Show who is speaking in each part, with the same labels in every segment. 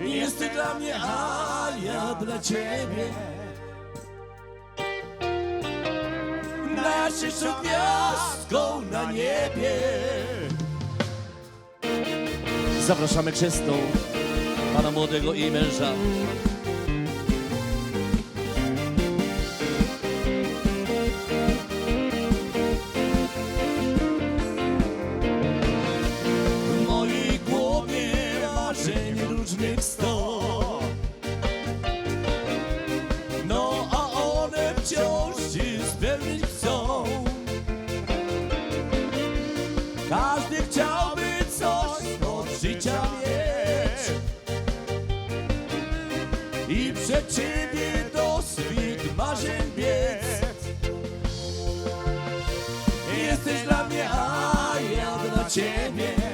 Speaker 1: Jesteś dla mnie, a ja dla ciebie. Najszybszą gwiazdką na niebie. Zapraszamy chrzestną Pana młodego i męża Każdy chciałby coś od życia mieć. I przed ciebie do swych marzeń biec. Jesteś dla mnie, a ja dla ciebie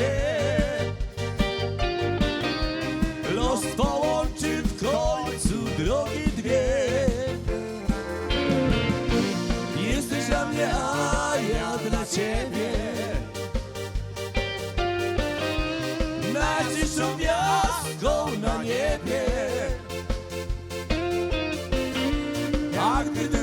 Speaker 1: się. Los połączy w końcu drogi dwie. Jesteś dla mnie, a ja dla ciebie. Najczystszą gwiazdką na niebie. A gdy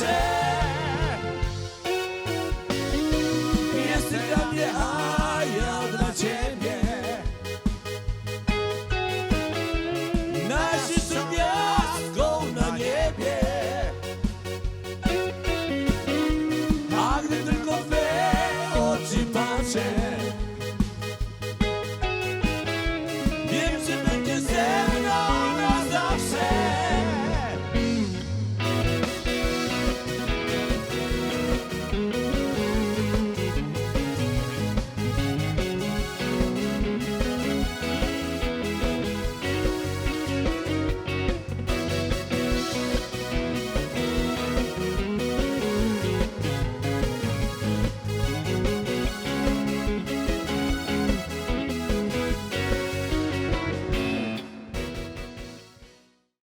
Speaker 1: yourself.